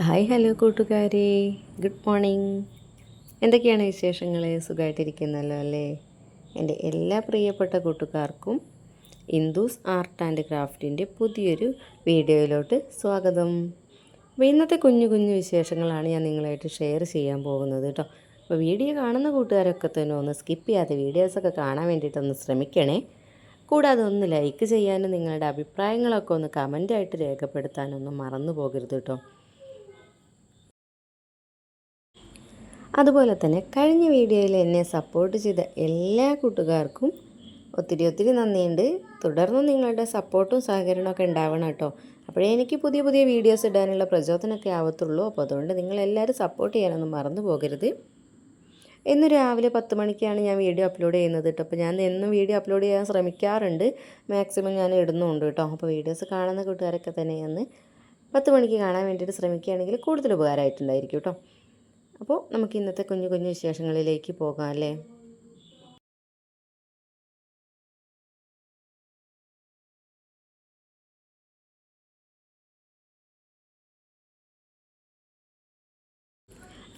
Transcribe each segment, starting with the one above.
Hi hello കൂട്ടുകാരെ. Good morning. എന്തൊക്കെയാണ് വിശേഷങ്ങൾ സുഖമായിട്ടിരിക്കുന്നല്ലോ അല്ലേ? എന്റെ എല്ലാ പ്രിയപ്പെട്ട കൂട്ടുകാർക്കും ഇന്ദൂസ് ആർട്ട് ആൻഡ് ക്രാഫ്റ്റിന്റെ പുതിയൊരു വീഡിയോയിലോട്ട് സ്വാഗതം. അപ്പോൾ ഇന്നത്തെ കുഞ്ഞു കുഞ്ഞു വിശേഷങ്ങളാണ് ഞാൻ നിങ്ങളായിട്ട് ഷെയർ ചെയ്യാൻ പോകുന്നത് കേട്ടോ. അപ്പോൾ വീഡിയോ കാണുന്ന കൂട്ടുകാരൊക്കെ തന്നെ ഒന്ന് സ്കിപ്പ് ചെയ്യാതെ വീഡിയോസൊക്കെ കാണാൻ വേണ്ടിയിട്ടൊന്ന് ശ്രമിക്കണേ. കൂടാതെ ഒന്ന് ലൈക്ക് ചെയ്യാനും നിങ്ങളുടെ അഭിപ്രായങ്ങളൊക്കെ ഒന്ന് കമന്റായിട്ട് രേഖപ്പെടുത്താനൊന്നും മറന്നു പോകരുത് കേട്ടോ. അതുപോലെ തന്നെ കഴിഞ്ഞ വീഡിയോയിൽ എന്നെ സപ്പോർട്ട് ചെയ്ത എല്ലാ കൂട്ടുകാർക്കും ഒത്തിരി ഒത്തിരി നന്ദിയുണ്ട്. തുടർന്നും നിങ്ങളുടെ സപ്പോർട്ടും സഹകരണമൊക്കെ ഉണ്ടാവണം കേട്ടോ. അപ്പോഴേ എനിക്ക് പുതിയ പുതിയ വീഡിയോസ് ഇടാനുള്ള പ്രചോദനമൊക്കെ ആവത്തുള്ളൂ. അപ്പോൾ അതുകൊണ്ട് നിങ്ങളെല്ലാവരും സപ്പോർട്ട് ചെയ്യാനൊന്നും മറന്നു പോകരുത്. ഇന്ന് രാവിലെ പത്ത് മണിക്കാണ് ഞാൻ വീഡിയോ അപ്ലോഡ് ചെയ്യുന്നത് കേട്ടോ. അപ്പോൾ ഞാൻ എന്നും വീഡിയോ അപ്ലോഡ് ചെയ്യാൻ ശ്രമിക്കാറുണ്ട്. മാക്സിമം ഞാൻ ഇടുന്നുണ്ട് കേട്ടോ. അപ്പോൾ വീഡിയോസ് കാണുന്ന കൂട്ടുകാരൊക്കെ തന്നെ അന്ന് പത്ത് മണിക്ക് കാണാൻ വേണ്ടിയിട്ട് ശ്രമിക്കുകയാണെങ്കിൽ കൂടുതൽ ഉപകാരമായിട്ടുണ്ടായിരിക്കും കേട്ടോ. അപ്പോൾ നമുക്ക് ഇന്നത്തെ കുഞ്ഞു കുഞ്ഞു വിശേഷങ്ങളിലേക്ക് പോകാം അല്ലേ?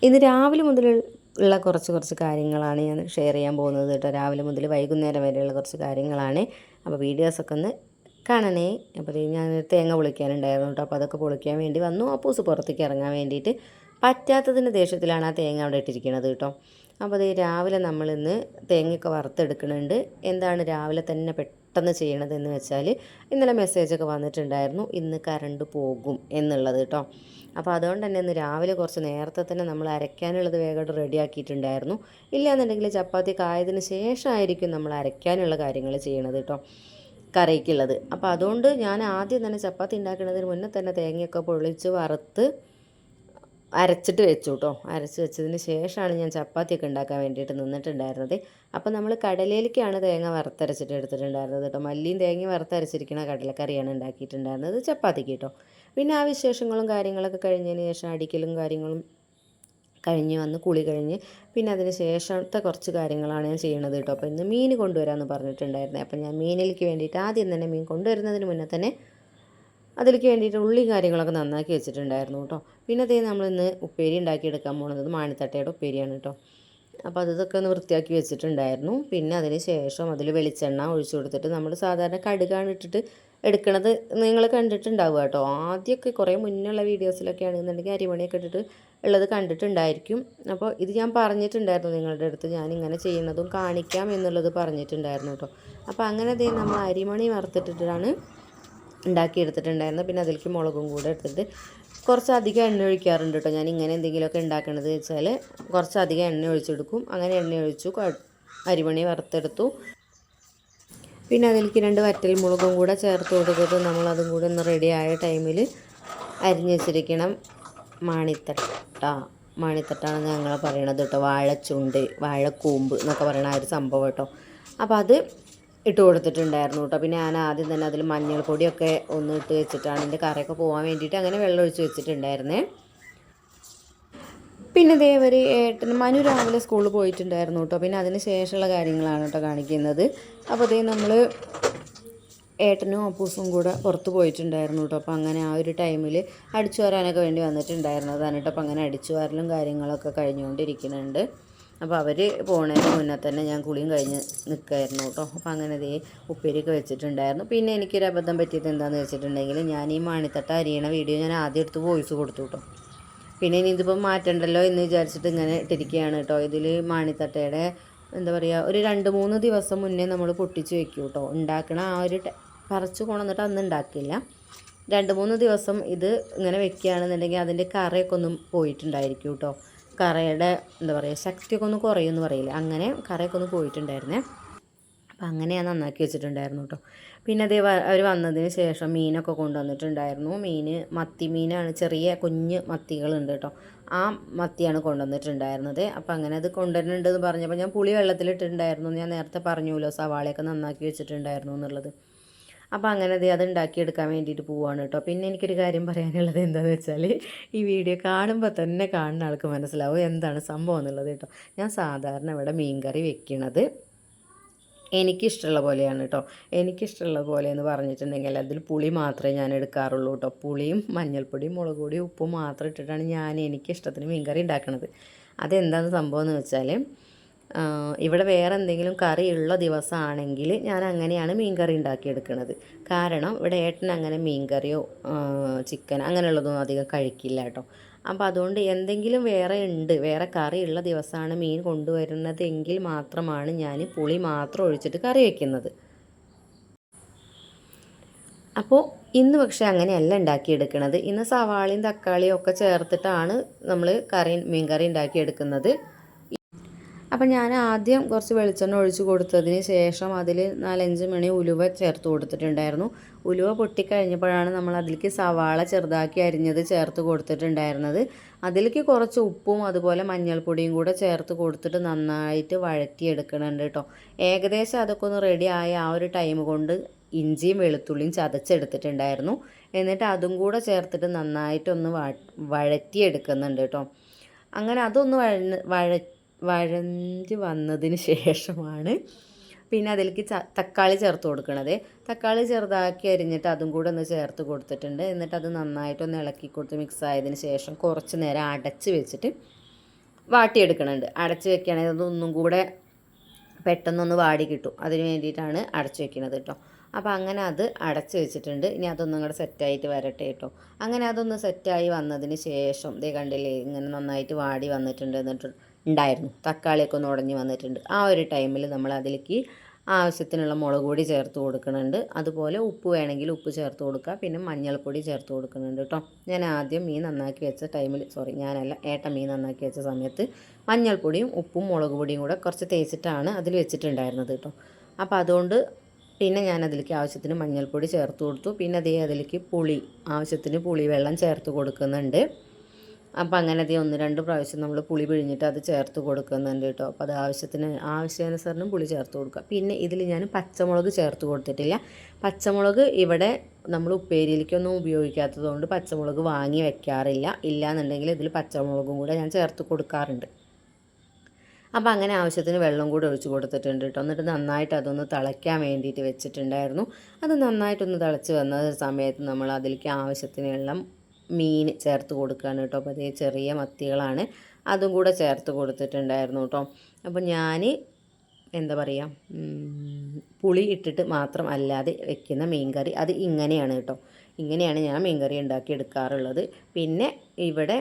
ഇന്ന് രാവിലെ മുതൽ ഉള്ള കുറച്ച് കുറച്ച് കാര്യങ്ങളാണ് ഞാൻ ഷെയർ ചെയ്യാൻ പോകുന്നത് കേട്ടോ. രാവിലെ മുതൽ വൈകുന്നേരം വരെയുള്ള കുറച്ച് കാര്യങ്ങളാണ്. അപ്പോൾ വീഡിയോസൊക്കെ ഒന്ന് കാണണേ. അപ്പോൾ ഞാൻ തേങ്ങ പൊളിക്കാനുണ്ടായിരുന്നു കേട്ടോ. അപ്പോൾ അതൊക്കെ പൊളിക്കാൻ വേണ്ടി വന്നു. അപ്പൂസ് പുറത്തേക്ക് ഇറങ്ങാൻ വേണ്ടിയിട്ട് പറ്റാത്തതിന്റെ ദേഷ്യത്തിലാണ് ആ തേങ്ങ അവിടെ ഇട്ടിരിക്കുന്നത് കേട്ടോ. അപ്പോൾ അത് രാവിലെ നമ്മളിന്ന് തേങ്ങയൊക്കെ വറുത്തെടുക്കുന്നുണ്ട് എന്താണ് രാവിലെ തന്നെ പെട്ടെന്ന് ചെയ്യണതെന്ന് വെച്ചാൽ ഇന്നലെ മെസ്സേജൊക്കെ വന്നിട്ടുണ്ടായിരുന്നു ഇന്ന് കറണ്ട് പോകും എന്നുള്ളത് കേട്ടോ. അപ്പോൾ അതുകൊണ്ട് തന്നെ ഇന്ന് രാവിലെ കുറച്ച് നേരത്തെ തന്നെ നമ്മൾ അരയ്ക്കാനുള്ളത് വേഗം റെഡിയാക്കിയിട്ടുണ്ടായിരുന്നു ഇല്ലയെന്നുണ്ടെങ്കിൽ ചപ്പാത്തി കായതിന് ശേഷമായിരിക്കും നമ്മൾ അരയ്ക്കാനുള്ള കാര്യങ്ങൾ ചെയ്യണത് കേട്ടോ കറിക്കുള്ളത് അപ്പോൾ അതുകൊണ്ട് ഞാൻ ആദ്യം തന്നെ ചപ്പാത്തി ഉണ്ടാക്കുന്നതിന് മുന്നേ തന്നെ തേങ്ങയൊക്കെ പൊള്ളിച്ച് വറുത്ത് അരച്ചിട്ട് വെച്ചു കേട്ടോ അരച്ച് വെച്ചതിന് ശേഷമാണ് ഞാൻ ചപ്പാത്തിയൊക്കെ ഉണ്ടാക്കാൻ വേണ്ടിയിട്ട് നിന്നിട്ടുണ്ടായിരുന്നത്. അപ്പോൾ നമ്മൾ കടലയിലേക്കാണ് തേങ്ങ വറുത്തരച്ചിട്ട് എടുത്തിട്ടുണ്ടായിരുന്നത് കേട്ടോ. മല്ലിയും തേങ്ങയും വറുത്തരച്ചിരിക്കുന്ന കടലക്കറിയാണ് ഉണ്ടാക്കിയിട്ടുണ്ടായിരുന്നത് ചപ്പാത്തിക്ക് കേട്ടോ. പിന്നെ ആ വിശേഷങ്ങളും കാര്യങ്ങളൊക്കെ കഴിഞ്ഞതിന് ശേഷം അടിക്കലും കാര്യങ്ങളും കഴിഞ്ഞ് വന്ന് കുളി കഴിഞ്ഞ് പിന്നെ അതിന് ശേഷത്തെ കുറച്ച് കാര്യങ്ങളാണ് ഞാൻ ചെയ്യണത് കേട്ടോ. അപ്പോൾ ഇന്ന് മീൻ കൊണ്ടുവരാമെന്ന് പറഞ്ഞിട്ടുണ്ടായിരുന്നത് അപ്പോൾ ഞാൻ മീനിലേക്ക് വേണ്ടിയിട്ട് ആദ്യം തന്നെ മീൻ കൊണ്ടുവരുന്നതിന് മുന്നേ തന്നെ അതിലേക്ക് വേണ്ടിയിട്ട് ഉള്ളി കാര്യങ്ങളൊക്കെ നന്നാക്കി വെച്ചിട്ടുണ്ടായിരുന്നു കേട്ടോ. പിന്നെ അതേ നമ്മളിന്ന് ഉപ്പേരി ഉണ്ടാക്കിയെടുക്കാൻ പോകുന്നത് മാണിത്തട്ടയുടെ ഉപ്പേരിയാണ് കേട്ടോ. അപ്പോൾ അതൊക്കെ ഒന്ന് വൃത്തിയാക്കി വെച്ചിട്ടുണ്ടായിരുന്നു. പിന്നെ അതിന് ശേഷം അതിൽ വെളിച്ചെണ്ണ ഒഴിച്ചു കൊടുത്തിട്ട് നമ്മൾ സാധാരണ കടുകാണ് ഇട്ടിട്ട് എടുക്കണത് നിങ്ങൾ കണ്ടിട്ടുണ്ടാവുക കേട്ടോ. ആദ്യമൊക്കെ കുറേ മുന്നുള്ള വീഡിയോസിലൊക്കെ ആണെന്നുണ്ടെങ്കിൽ അരിമണിയൊക്കെ ഇട്ടിട്ട് ഉള്ളത് കണ്ടിട്ടുണ്ടായിരിക്കും. അപ്പോൾ ഇത് ഞാൻ പറഞ്ഞിട്ടുണ്ടായിരുന്നു നിങ്ങളുടെ അടുത്ത്. ഞാൻ ഇങ്ങനെ ചെയ്യുന്നതും കാണിക്കാം എന്നുള്ളത് പറഞ്ഞിട്ടുണ്ടായിരുന്നു കേട്ടോ. അപ്പോൾ അങ്ങനെ അതേ നമ്മൾ അരിമണി വറുത്തിട്ടിട്ടാണ് ഉണ്ടാക്കിയെടുത്തിട്ടുണ്ടായിരുന്നു. പിന്നെ അതിലേക്ക് മുളകും കൂടെ എടുത്തിട്ട് കുറച്ചധികം എണ്ണ ഒഴിക്കാറുണ്ട് കേട്ടോ. ഞാൻ ഇങ്ങനെ എന്തെങ്കിലുമൊക്കെ ഉണ്ടാക്കണത് വെച്ചാൽ കുറച്ചധികം എണ്ണ ഒഴിച്ചെടുക്കും അങ്ങനെ എണ്ണ ഒഴിച്ചു അരിമണി വറുത്തെടുത്തു. പിന്നെ അതിലേക്ക് രണ്ട് വറ്റൽ മുളകും കൂടെ ചേർത്ത് കൊടുത്തിട്ട് നമ്മളതും കൂടെ ഒന്ന് റെഡി ആയ ടൈമിൽ അരിഞ്ഞ് വെച്ചിരിക്കണം മാണിത്തട്ട. മാണിത്തട്ടാണ് ഞങ്ങൾ പറയണത് കേട്ടോ. വാഴച്ചുണ്ട് വാഴക്കൂമ്പ് എന്നൊക്കെ പറയണ ആ ഒരു സംഭവം കേട്ടോ. അപ്പോൾ അത് ഇട്ട് കൊടുത്തിട്ടുണ്ടായിരുന്നു കേട്ടോ. പിന്നെ ഞാൻ ആദ്യം തന്നെ അതിൽ മഞ്ഞൾപ്പൊടിയൊക്കെ ഒന്ന് ഇട്ട് വെച്ചിട്ടാണ് എന്റെ കറിയൊക്കെ പോകാൻ വേണ്ടിയിട്ട് അങ്ങനെ വെള്ളം ഒഴിച്ച് വെച്ചിട്ടുണ്ടായിരുന്നേ. പിന്നെ ദേവരി ഏട്ടൻ മനു രാവിലെ സ്കൂളിൽ പോയിട്ടുണ്ടായിരുന്നു കേട്ടോ. പിന്നെ അതിന് ശേഷമുള്ള കാര്യങ്ങളാണ് കേട്ടോ കാണിക്കുന്നത്. അപ്പോൾ അതേ നമ്മൾ ഏട്ടനും അപ്പൂസും കൂടെ പുറത്ത് പോയിട്ടുണ്ടായിരുന്നു കേട്ടോ. അപ്പോൾ അങ്ങനെ ആ ഒരു ടൈമിൽ അടിച്ചു വരാനൊക്കെ വേണ്ടി വന്നിട്ടുണ്ടായിരുന്നതാണ് കേട്ടോ. അപ്പോൾ അങ്ങനെ അടിച്ചു വരലും കാര്യങ്ങളൊക്കെ കഴിഞ്ഞുകൊണ്ടിരിക്കുന്നുണ്ട്. അപ്പോൾ അവർ പോണതിന് മുന്നേ തന്നെ ഞാൻ കുളിയും കഴിഞ്ഞ് നിൽക്കായിരുന്നു കേട്ടോ. അപ്പോൾ അങ്ങനെ ദേ ഉപ്പേരിയൊക്കെ വെച്ചിട്ടുണ്ടായിരുന്നു. പിന്നെ എനിക്കൊരു അബദ്ധം പറ്റിയത് എന്താണെന്ന് വെച്ചിട്ടുണ്ടെങ്കിൽ ഞാൻ ഈ മാണിത്തട്ട അരിയണ വീഡിയോ ഞാൻ ആദ്യം എടുത്ത് വോയിസ് കൊടുത്തു കേട്ടോ. പിന്നെ ഇനി ഇതിപ്പോൾ മാറ്റണ്ടല്ലോ എന്ന് വിചാരിച്ചിട്ട് ഇങ്ങനെ ഇട്ടിരിക്കുകയാണ് കേട്ടോ. ഇതിൽ മാണിത്തട്ടയുടെ എന്താ പറയുക ഒരു രണ്ട് മൂന്ന് ദിവസം മുന്നേ നമ്മൾ പൊട്ടിച്ച് വെക്കും കേട്ടോ. ഉണ്ടാക്കണ ആ ഒരു പറിച്ച് കൊണ്ടുവന്നിട്ട് അന്ന് ഉണ്ടാക്കില്ല. രണ്ട് മൂന്ന് ദിവസം ഇത് ഇങ്ങനെ വെക്കുകയാണെന്നുണ്ടെങ്കിൽ അതിന്റെ കറയൊക്കെ ഒന്നും പോയിട്ടുണ്ടായിരിക്കും കേട്ടോ. കറയുടെ എന്താ പറയുക ശക്തിയൊക്കെ ഒന്ന് കുറയുമെന്ന് പറയില്ല? അങ്ങനെ കറയൊക്കെ ഒന്ന് പോയിട്ടുണ്ടായിരുന്നേ. അപ്പം അങ്ങനെ ഞാൻ നന്നാക്കി വെച്ചിട്ടുണ്ടായിരുന്നു കേട്ടോ. പിന്നെ അതേ അവർ വന്നതിന് ശേഷം മീനൊക്കെ കൊണ്ടുവന്നിട്ടുണ്ടായിരുന്നു. മീൻ മത്തി മീനാണ് ചെറിയ കുഞ്ഞ് മത്തികളുണ്ട് കേട്ടോ. ആ മത്തിയാണ് കൊണ്ടുവന്നിട്ടുണ്ടായിരുന്നത്. അപ്പം അങ്ങനെ അത് കൊണ്ടുവരുന്നുണ്ടെന്ന് പറഞ്ഞപ്പോൾ ഞാൻ പുളി വെള്ളത്തിലിട്ടിട്ടുണ്ടായിരുന്നു ഞാൻ നേരത്തെ പറഞ്ഞുല്ലോ സവാളയൊക്കെ നന്നാക്കി വെച്ചിട്ടുണ്ടായിരുന്നു എന്നുള്ളത്. അപ്പോൾ അങ്ങനെ അത് ഉണ്ടാക്കിയെടുക്കാൻ വേണ്ടിയിട്ട് പോവാണ് കേട്ടോ. പിന്നെ എനിക്കൊരു കാര്യം പറയാനുള്ളത് എന്താണെന്ന് വെച്ചാൽ ഈ വീഡിയോ കാണുമ്പോൾ തന്നെ കാണുന്ന ആൾക്ക് മനസ്സിലാവും എന്താണ് സംഭവം എന്നുള്ളത് കേട്ടോ. ഞാൻ സാധാരണ ഇവിടെ മീൻകറി വെക്കണത് എനിക്കിഷ്ടമുള്ള പോലെയാണ് കേട്ടോ. എനിക്കിഷ്ടമുള്ള പോലെ എന്ന് പറഞ്ഞിട്ടുണ്ടെങ്കിൽ അതിൽ പുളി മാത്രമേ ഞാൻ എടുക്കാറുള്ളൂ കേട്ടോ. പുളിയും മഞ്ഞൾപ്പൊടിയും മുളക് പൊടിയും ഉപ്പും മാത്രം ഇട്ടിട്ടാണ് ഞാൻ എനിക്കിഷ്ടത്തിന് മീൻകറി ഉണ്ടാക്കുന്നത് അതെന്താണ് സംഭവം എന്ന് വെച്ചാൽ ഇവിടെ വേറെ എന്തെങ്കിലും കറി ഉള്ള ദിവസമാണെങ്കിൽ ഞാൻ അങ്ങനെയാണ് മീൻ കറി ഉണ്ടാക്കിയെടുക്കുന്നത്. കാരണം ഇവിടെ ഏട്ടൻ അങ്ങനെ മീൻ കറിയോ ചിക്കൻ അങ്ങനെയുള്ളതൊന്നും അധികം കഴിക്കില്ല കേട്ടോ. അപ്പോൾ അതുകൊണ്ട് എന്തെങ്കിലും വേറെ ഉണ്ട് വേറെ കറി ഉള്ള ദിവസമാണ് മീൻ കൊണ്ടുവരുന്നതെങ്കിൽ മാത്രമാണ് ഞാൻ പുളി മാത്രം ഒഴിച്ചിട്ട് കറി വയ്ക്കുന്നത് അപ്പോൾ ഇന്ന് പക്ഷേ അങ്ങനെയല്ല ഉണ്ടാക്കിയെടുക്കുന്നത് ഇന്ന് സവാളയും തക്കാളിയും ഒക്കെ ചേർത്തിട്ടാണ് നമ്മൾ കറി മീൻ കറി ഉണ്ടാക്കിയെടുക്കുന്നത്. അപ്പം ഞാൻ ആദ്യം കുറച്ച് വെളിച്ചെണ്ണ ഒഴിച്ച് കൊടുത്തതിന് ശേഷം അതിൽ നാലഞ്ച് മണി ഉലുവ ചേർത്ത് കൊടുത്തിട്ടുണ്ടായിരുന്നു. ഉലുവ പൊട്ടിക്കഴിഞ്ഞപ്പോഴാണ് നമ്മൾ അതിലേക്ക് സവാള ചെറുതാക്കി അരിഞ്ഞത് ചേർത്ത് കൊടുത്തിട്ടുണ്ടായിരുന്നത്. അതിലേക്ക് കുറച്ച് ഉപ്പും അതുപോലെ മഞ്ഞൾപ്പൊടിയും കൂടെ ചേർത്ത് കൊടുത്തിട്ട് നന്നായിട്ട് വഴറ്റിയെടുക്കണുണ്ട് കേട്ടോ. ഏകദേശം അതൊക്കെ ഒന്ന് റെഡി ആയ ആ ഒരു ടൈം കൊണ്ട് ഇഞ്ചിയും വെളുത്തുള്ളിയും ചതച്ചെടുത്തിട്ടുണ്ടായിരുന്നു. എന്നിട്ട് അതും കൂടെ ചേർത്തിട്ട് നന്നായിട്ടൊന്ന് വഴറ്റിയെടുക്കുന്നുണ്ട് കേട്ടോ. അങ്ങനെ അതൊന്ന് വഴ വഴ വഴഞ്ഞ് വന്നതിന് ശേഷമാണ് പിന്നെ അതിലേക്ക് തക്കാളി ചേർത്ത് കൊടുക്കണത്. തക്കാളി ചെറുതാക്കി അരിഞ്ഞിട്ട് അതും കൂടെ ഒന്ന് ചേർത്ത് കൊടുത്തിട്ടുണ്ട്. എന്നിട്ട് അത് നന്നായിട്ടൊന്ന് ഇളക്കി കൊടുത്ത് മിക്സ് ആയതിന് ശേഷം കുറച്ച് നേരം അടച്ച് വെച്ചിട്ട് വാട്ടിയെടുക്കണുണ്ട്. അടച്ച് വെക്കുകയാണെങ്കിൽ അതൊന്നും കൂടെ പെട്ടെന്നൊന്ന് വാടി കിട്ടും. അതിന് വേണ്ടിയിട്ടാണ് അടച്ച് വെക്കുന്നത് കേട്ടോ അപ്പോൾ അങ്ങനെ അത് അടച്ച് വെച്ചിട്ടുണ്ട്. ഇനി അതൊന്നും കൂടെ സെറ്റായിട്ട് വരട്ടെ കേട്ടോ അങ്ങനെ അതൊന്ന് സെറ്റായി വന്നതിന് ശേഷം ഇതേ കണ്ടില്ലേ ഇങ്ങനെ നന്നായിട്ട് വാടി വന്നിട്ടുണ്ട് എന്നിട്ട് ഉണ്ടായിരുന്നു. തക്കാളിയൊക്കെ ഒന്ന് ഉടഞ്ഞ് വന്നിട്ടുണ്ട്. ആ ഒരു ടൈമിൽ നമ്മൾ അതിലേക്ക് ആവശ്യത്തിനുള്ള മുളക് പൊടി ചേർത്ത് കൊടുക്കുന്നുണ്ട്. അതുപോലെ ഉപ്പ് വേണമെങ്കിൽ ഉപ്പ് ചേർത്ത് കൊടുക്കുക. പിന്നെ മഞ്ഞൾപ്പൊടി ചേർത്ത് കൊടുക്കുന്നുണ്ട് കേട്ടോ. ഞാൻ ആദ്യം മീൻ നന്നാക്കി വെച്ച ടൈമിൽ സോറി ഞാനല്ല ഏട്ട മീൻ നന്നാക്കി വെച്ച സമയത്ത് മഞ്ഞൾപ്പൊടിയും ഉപ്പും മുളക് പൊടിയും കൂടെ കുറച്ച് തേച്ചിട്ടാണ് അതിൽ വെച്ചിട്ടുണ്ടായിരുന്നത് കേട്ടോ. അപ്പോൾ അതുകൊണ്ട് പിന്നെ ഞാൻ അതിലേക്ക് ആവശ്യത്തിന് മഞ്ഞൾപ്പൊടി ചേർത്ത് കൊടുത്തു. പിന്നെ അതേ അതിലേക്ക് പുളി ആവശ്യത്തിന് പുളി വെള്ളം ചേർത്ത് കൊടുക്കുന്നുണ്ട്. അപ്പോൾ അങ്ങനത്തെ ഒന്ന് രണ്ട് പ്രാവശ്യം നമ്മൾ പുളി പിഴിഞ്ഞിട്ട് അത് ചേർത്ത് കൊടുക്കുന്നുണ്ട് കേട്ടോ അപ്പോൾ അത് ആവശ്യത്തിന് ആവശ്യാനുസരണം പുളി ചേർത്ത് കൊടുക്കുക. പിന്നെ ഇതിൽ ഞാൻ പച്ചമുളക് ചേർത്ത് കൊടുത്തിട്ടില്ല. പച്ചമുളക് ഇവിടെ നമ്മൾ ഉപ്പേരിയിലേക്കൊന്നും ഉപയോഗിക്കാത്തതുകൊണ്ട് പച്ചമുളക് വാങ്ങി വെക്കാറില്ല. ഇല്ലയെന്നുണ്ടെങ്കിൽ ഇതിൽ പച്ചമുളകും കൂടെ ഞാൻ ചേർത്ത് കൊടുക്കാറുണ്ട്. അപ്പോൾ അങ്ങനെ ആവശ്യത്തിന് വെള്ളം കൂടെ ഒഴിച്ച് കൊടുത്തിട്ടുണ്ട് കേട്ടോ എന്നിട്ട് നന്നായിട്ട് അതൊന്ന് തിളയ്ക്കാൻ വേണ്ടിയിട്ട് വെച്ചിട്ടുണ്ടായിരുന്നു. അത് നന്നായിട്ടൊന്ന് തിളച്ച് വന്ന സമയത്ത് നമ്മൾ അതിലേക്ക് ആവശ്യത്തിനുള്ള മീൻ ചേർത്ത് കൊടുക്കുകയാണ് കേട്ടോ. അപ്പോൾ അതേ ചെറിയ മത്തികളാണ്. അതും കൂടെ ചേർത്ത് കൊടുത്തിട്ടുണ്ടായിരുന്നു കേട്ടോ. അപ്പോൾ ഞാൻ എന്താ പറയുക പുളി ഇട്ടിട്ട് മാത്രം അല്ലാതെ വെക്കുന്ന മീൻ കറി അത് ഇങ്ങനെയാണ് കേട്ടോ. ഇങ്ങനെയാണ് ഞാൻ മീൻ കറി ഉണ്ടാക്കി എടുക്കാറുള്ളത്. പിന്നെ ഇവിടെ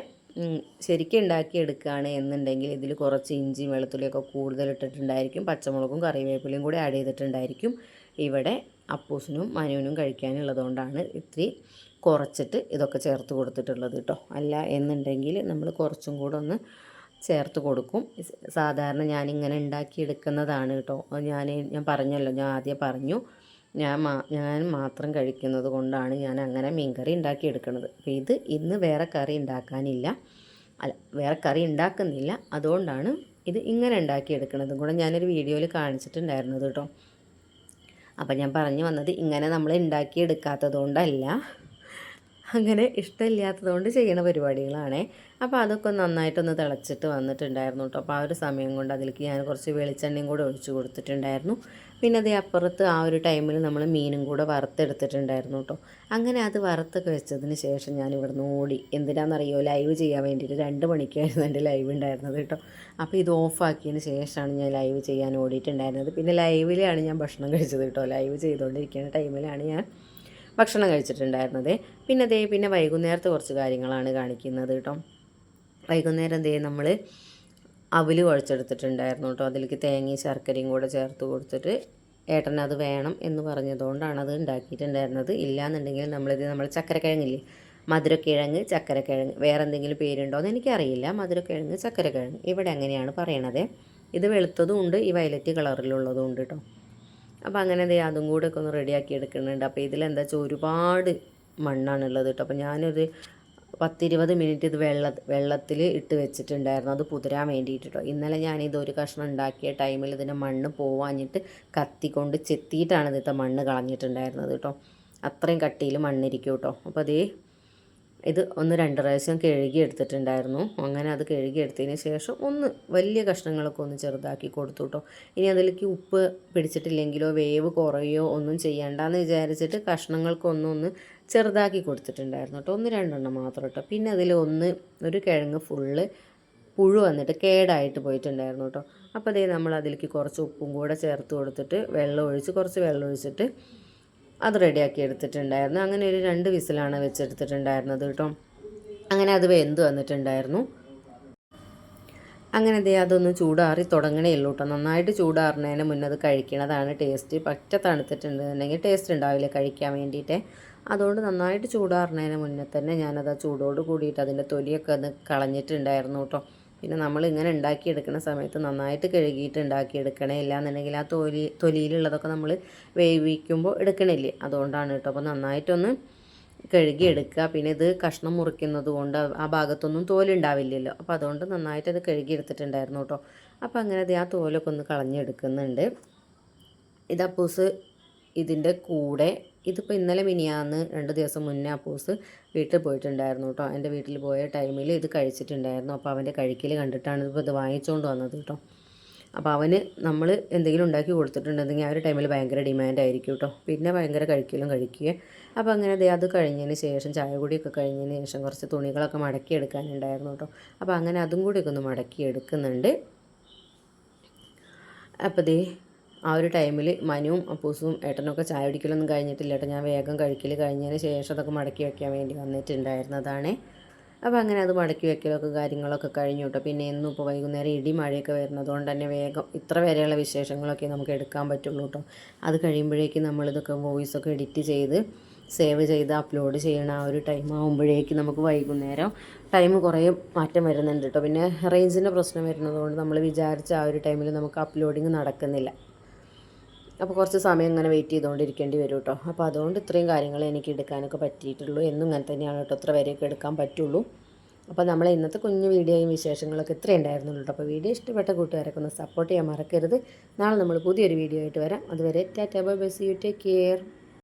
ശരിക്കും ഉണ്ടാക്കി എടുക്കുകയാണ് എന്നുണ്ടെങ്കിൽ ഇതിൽ കുറച്ച് ഇഞ്ചിയും വെളുത്തുള്ളിയൊക്കെ കൂടുതൽ ഇട്ടിട്ടുണ്ടായിരിക്കും. പച്ചമുളകും കറിവേപ്പിലയും കൂടി ആഡ് ചെയ്തിട്ടുണ്ടായിരിക്കും. ഇവിടെ അപ്പൂസിനും മനുവിനും കഴിക്കാനുള്ളതുകൊണ്ടാണ് ഇത്തിരി കുറച്ചിട്ട് ഇതൊക്കെ ചേർത്ത് കൊടുത്തിട്ടുള്ളത് കേട്ടോ അല്ല എന്നുണ്ടെങ്കിൽ നമ്മൾ കുറച്ചും കൂടെ ഒന്ന് ചേർത്ത് കൊടുക്കും. സാധാരണ ഞാനിങ്ങനെ ഉണ്ടാക്കിയെടുക്കുന്നതാണ് കേട്ടോ ഞാൻ ഞാൻ പറഞ്ഞല്ലോ ഞാൻ ആദ്യം പറഞ്ഞു. ഞാൻ മാ ഞാൻ മാത്രം കഴിക്കുന്നത് കൊണ്ടാണ് ഞാൻ അങ്ങനെ മീൻകറി ഉണ്ടാക്കിയെടുക്കുന്നത് അപ്പോൾ ഇത് ഇന്ന് വേറെ കറി ഉണ്ടാക്കാനില്ല. അല്ല വേറെ കറി ഉണ്ടാക്കുന്നില്ല. അതുകൊണ്ടാണ് ഇത് ഇങ്ങനെ ഉണ്ടാക്കിയെടുക്കുന്നതും കൂടെ ഞാനൊരു വീഡിയോയിൽ കാണിച്ചിട്ടുണ്ടായിരുന്നത് കേട്ടോ അപ്പോൾ ഞാൻ പറഞ്ഞു വന്നത് ഇങ്ങനെ നമ്മൾ ഉണ്ടാക്കിയെടുക്കാത്തത് കൊണ്ടല്ല. അങ്ങനെ ഇഷ്ടമില്ലാത്തതുകൊണ്ട് ചെയ്യണ പരിപാടികളാണ്. അപ്പോൾ അതൊക്കെ നന്നായിട്ടൊന്ന് തിളച്ചിട്ട് വന്നിട്ടുണ്ടായിരുന്നു കേട്ടോ അപ്പോൾ ആ ഒരു സമയം കൊണ്ട് അതിലേക്ക് ഞാൻ കുറച്ച് വെളിച്ചെണ്ണയും കൂടെ ഒഴിച്ചു കൊടുത്തിട്ടുണ്ടായിരുന്നു. പിന്നെ അതേ അപ്പുറത്ത് ആ ഒരു ടൈമിൽ നമ്മൾ മീനും കൂടെ വറുത്തെടുത്തിട്ടുണ്ടായിരുന്നു കേട്ടോ അങ്ങനെ അത് വറുത്തൊക്കെ വെച്ചതിന് ശേഷം ഞാൻ ഇവിടുന്ന് ഓടി. എന്തിനാണെന്നറിയോ ലൈവ് ചെയ്യാൻ വേണ്ടിയിട്ട് രണ്ട് മണിക്കായിരുന്നു എന്റെ ലൈവ് ഉണ്ടായിരുന്നത് കേട്ടോ അപ്പോൾ ഇത് ഓഫാക്കിയതിന് ശേഷമാണ് ഞാൻ ലൈവ് ചെയ്യാൻ ഓടിയിട്ടുണ്ടായിരുന്നത്. പിന്നെ ലൈവിലാണ് ഞാൻ ഭക്ഷണം കഴിച്ചത് കേട്ടോ ലൈവ് ചെയ്തുകൊണ്ടിരിക്കുന്ന ടൈമിലാണ് ഞാൻ ഭക്ഷണം കഴിച്ചിട്ടുണ്ടായിരുന്നത്. പിന്നെ ദേ പിന്നെ വൈകുന്നേരത്തെ കുറച്ച് കാര്യങ്ങളാണ് കാണിക്കുന്നത് കേട്ടോ. വൈകുന്നേരം ദേ നമ്മൾ അവൽ കുഴച്ചെടുത്തിട്ടുണ്ടായിരുന്നു കേട്ടോ. അതിലേക്ക് തേങ്ങയും ശർക്കരയും കൂടെ ചേർത്ത് കൊടുത്തിട്ട് ഏട്ടൻ അത് വേണം എന്ന് പറഞ്ഞതുകൊണ്ടാണ് അത് ഉണ്ടാക്കിയിട്ടുണ്ടായിരുന്നത്. ഇല്ലയെന്നുണ്ടെങ്കിൽ നമ്മളിത് നമ്മൾ ചക്കരക്കിഴങ്ങില്ലേ? മധുരക്കിഴങ്ങ് ചക്കരക്കിഴങ്ങ്. വേറെ എന്തെങ്കിലും പേരുണ്ടോ എന്ന് എനിക്കറിയില്ല. മധുരക്കിഴങ്ങ് ചക്കരക്കിഴങ്ങ്. ഇവിടെ അങ്ങനെയാണ് പറയണത്. ഇത് വെളുത്തതും ഉണ്ട് ഈ വയലറ്റ് കളറിലുള്ളതും ഉണ്ട് കേട്ടോ. അപ്പോൾ അങ്ങനെ ദേ അതും കൂടെ ഒക്കെ ഒന്ന് റെഡിയാക്കി എടുക്കുന്നുണ്ട്. അപ്പോൾ ഇതിലെന്താ വെച്ചാൽ ഒരുപാട് മണ്ണാണുള്ളത് കേട്ടോ. അപ്പോൾ ഞാനൊരു പത്തിരുപത് മിനിറ്റ് ഇത് വെള്ള വെള്ളത്തിൽ ഇട്ട് വെച്ചിട്ടുണ്ടായിരുന്നു. അത് പുതിരാൻ വേണ്ടിയിട്ട് ഇന്നലെ ഞാനിത് ഒരു കഷ്ണം ഉണ്ടാക്കിയ ടൈമിൽ ഇതിന്റെ മണ്ണ് പോവാഞ്ഞിട്ട് കത്തിക്കൊണ്ട് ചെത്തിയിട്ടാണ് ഇതിത്തെ മണ്ണ് കളഞ്ഞിട്ടുണ്ടായിരുന്നത് കേട്ടോ. അത്രയും കട്ടിയിൽ മണ്ണിരിക്കും കേട്ടോ. അപ്പോൾ അതേ ഇത് ഒന്ന് രണ്ട് പ്രാവശ്യം കഴുകി എടുത്തിട്ടുണ്ടായിരുന്നു. അങ്ങനെ അത് കഴുകി എടുത്തതിന് ശേഷം ഒന്ന് വലിയ കഷ്ണങ്ങളൊക്കെ ഒന്ന് ചെറുതാക്കി കൊടുത്തു കേട്ടോ ഇനി അതിലേക്ക് ഉപ്പ് പിടിച്ചിട്ടില്ലെങ്കിലോ വേവ് കുറയോ ഒന്നും ചെയ്യണ്ടെന്ന് വിചാരിച്ചിട്ട് കഷ്ണങ്ങൾക്കൊന്നും ഒന്ന് ചെറുതാക്കി കൊടുത്തിട്ടുണ്ടായിരുന്നു കേട്ടോ ഒന്ന് രണ്ടെണ്ണം മാത്രം കേട്ടോ പിന്നെ അതിൽ ഒന്ന് ഒരു കിഴങ്ങ് ഫുള്ള് പുഴു വന്നിട്ട് കേടായിട്ട് പോയിട്ടുണ്ടായിരുന്നു കേട്ടോ അപ്പോൾ അതേ നമ്മൾ അതിലേക്ക് കുറച്ച് ഉപ്പും കൂടെ ചേർത്ത് കൊടുത്തിട്ട് വെള്ളം ഒഴിച്ച് കുറച്ച് വെള്ളം ഒഴിച്ചിട്ട് അത് റെഡിയാക്കി എടുത്തിട്ടുണ്ടായിരുന്നു. അങ്ങനെ ഒരു രണ്ട് വിസിലാണ് വെച്ചെടുത്തിട്ടുണ്ടായിരുന്നത് കേട്ടോ. അങ്ങനെ അത് വെന്ത് വന്നിട്ടുണ്ടായിരുന്നു. അങ്ങനെ ദേ അതൊന്ന് ചൂടാറി തുടങ്ങണേ ഉള്ളൂ കേട്ടോ. നന്നായിട്ട് ചൂടാറുന്നതിന് മുന്നേ അത് കഴിക്കണതാണ് ടേസ്റ്റ്. പറ്റ തണുത്തിട്ടുണ്ടെന്നുണ്ടെങ്കിൽ ടേസ്റ്റ് ഉണ്ടാവില്ല കഴിക്കാൻ വേണ്ടിയിട്ട്. അതുകൊണ്ട് നന്നായിട്ട് ചൂടാറുന്നതിന് മുന്നേ തന്നെ ഞാനത് ആ ചൂടോട് കൂടിയിട്ട് അതിന്റെ തൊലിയൊക്കെ ഒന്ന് കളഞ്ഞിട്ടുണ്ടായിരുന്നു കേട്ടോ. പിന്നെ നമ്മൾ ഇങ്ങനെ ഉണ്ടാക്കിയെടുക്കുന്ന സമയത്ത് നന്നായിട്ട് കഴുകിയിട്ട് ഉണ്ടാക്കിയെടുക്കണേ. ഇല്ലാന്നുണ്ടെങ്കിൽ ആ തൊലി തൊലിയിലുള്ളതൊക്കെ നമ്മൾ വേവിക്കുമ്പോൾ എടുക്കണില്ലേ? അതുകൊണ്ടാണ് കേട്ടോ. അപ്പോൾ നന്നായിട്ടൊന്ന് കഴുകിയെടുക്കുക. പിന്നെ ഇത് കഷ്ണം മുറിക്കുന്നത് കൊണ്ട് ആ ഭാഗത്തൊന്നും തോലുണ്ടാവില്ലല്ലോ. അപ്പോൾ അതുകൊണ്ട് നന്നായിട്ട് കഴുകിയെടുത്തിട്ടുണ്ടായിരുന്നു കേട്ടോ. അപ്പോൾ അങ്ങനെ അത് ആ തോലൊക്കെ ഒന്ന് കളഞ്ഞെടുക്കുന്നുണ്ട്. ഇത് അപ്പൂസ് ഇതിന്റെ കൂടെ ഇതിപ്പോൾ ഇന്നലെ മിനിയാന്ന് രണ്ട് ദിവസം മുന്നേ അപ്പൂസ് വീട്ടിൽ പോയിട്ടുണ്ടായിരുന്നു കേട്ടോ. എന്റെ വീട്ടിൽ പോയ ടൈമിൽ ഇത് കഴിച്ചിട്ടുണ്ടായിരുന്നു. അപ്പോൾ അവന്റെ കഴിക്കൽ കണ്ടിട്ടാണ് ഇപ്പോൾ ഇത് വാങ്ങിച്ചുകൊണ്ട് വന്നത് കേട്ടോ. അപ്പോൾ അവന് നമ്മൾ എന്തെങ്കിലും ഉണ്ടാക്കി കൊടുത്തിട്ടുണ്ടെങ്കിൽ ആ ഒരു ടൈമിൽ ഭയങ്കര ഡിമാൻഡ് ആയിരിക്കും കേട്ടോ. പിന്നെ ഭയങ്കര കഴിക്കലും കഴിക്കുക. അപ്പോൾ അങ്ങനെ ദേ അത് കഴിഞ്ഞതിന് ശേഷം ചായ കൂടിയൊക്കെ കഴിഞ്ഞതിന് ശേഷം കുറച്ച് തുണികളൊക്കെ മടക്കി എടുക്കാനുണ്ടായിരുന്നു കേട്ടോ. അപ്പോൾ അങ്ങനെ അതും കൂടിയൊക്കെ ഒന്ന് മടക്കി എടുക്കുന്നുണ്ട്. അപ്പോൾ ദേ ആ ഒരു ടൈമിൽ മനുവും അപ്പൂസും ഏട്ടനൊക്കെ ചായ കുടിക്കലൊന്നും കഴിഞ്ഞിട്ടില്ല കേട്ടോ ഞാൻ വേഗം കഴിക്കൽ കഴിഞ്ഞതിന് ശേഷം അതൊക്കെ മടക്കി വെക്കാൻ വേണ്ടി വന്നിട്ടുണ്ടായിരുന്നതാണ്. അപ്പോൾ അങ്ങനെ അത് മടക്കി വെക്കലൊക്കെ കാര്യങ്ങളൊക്കെ കഴിഞ്ഞു കേട്ടോ പിന്നെ എന്നും ഇപ്പോൾ വൈകുന്നേരം ഇടി മഴയൊക്കെ വരുന്നതുകൊണ്ട് തന്നെ വേഗം ഇത്ര വരെയുള്ള വിശേഷങ്ങളൊക്കെ നമുക്ക് എടുക്കാൻ പറ്റുള്ളൂ കേട്ടോ അത് കഴിയുമ്പോഴേക്കും നമ്മളിതൊക്കെ വോയിസൊക്കെ എഡിറ്റ് ചെയ്ത് സേവ് ചെയ്ത് അപ്ലോഡ് ചെയ്യണ ആ ഒരു ടൈം ആകുമ്പോഴേക്കും നമുക്ക് വൈകുന്നേരം ടൈം കുറേ മാറ്റം വരുന്നുണ്ട് കേട്ടോ പിന്നെ റേഞ്ചിന്റെ പ്രശ്നം വരുന്നതുകൊണ്ട് നമ്മൾ വിചാരിച്ച ആ ഒരു ടൈമിൽ നമുക്ക് അപ്ലോഡിങ് നടക്കുന്നില്ല. അപ്പോൾ കുറച്ച് സമയം ഇങ്ങനെ വെയിറ്റ് ചെയ്തുകൊണ്ടിരിക്കേണ്ടി വരും കേട്ടോ. അപ്പോൾ അതുകൊണ്ട് ഇത്രയും കാര്യങ്ങൾ എനിക്ക് എടുക്കാനൊക്കെ പറ്റിയിട്ടുള്ളൂ. എന്നും ഇങ്ങനെ തന്നെയാണ് കേട്ടോ. ഇത്ര വരെയൊക്കെ എടുക്കാൻ പറ്റുള്ളൂ. അപ്പോൾ നമ്മളെ ഇന്നത്തെ കുഞ്ഞു വീഡിയോയും വിശേഷങ്ങളൊക്കെ ഇത്രയും ഉണ്ടായിരുന്നുള്ളൂ കേട്ടോ. അപ്പോൾ വീഡിയോ ഇഷ്ടപ്പെട്ട കൂട്ടുകാരൊക്കെ ഒന്ന് സപ്പോർട്ട് ചെയ്യാൻ മറക്കരുത്. നാളെ നമ്മൾ പുതിയൊരു വീഡിയോ ആയിട്ട് വരാം. അതുവരെ tata bye bye see you take care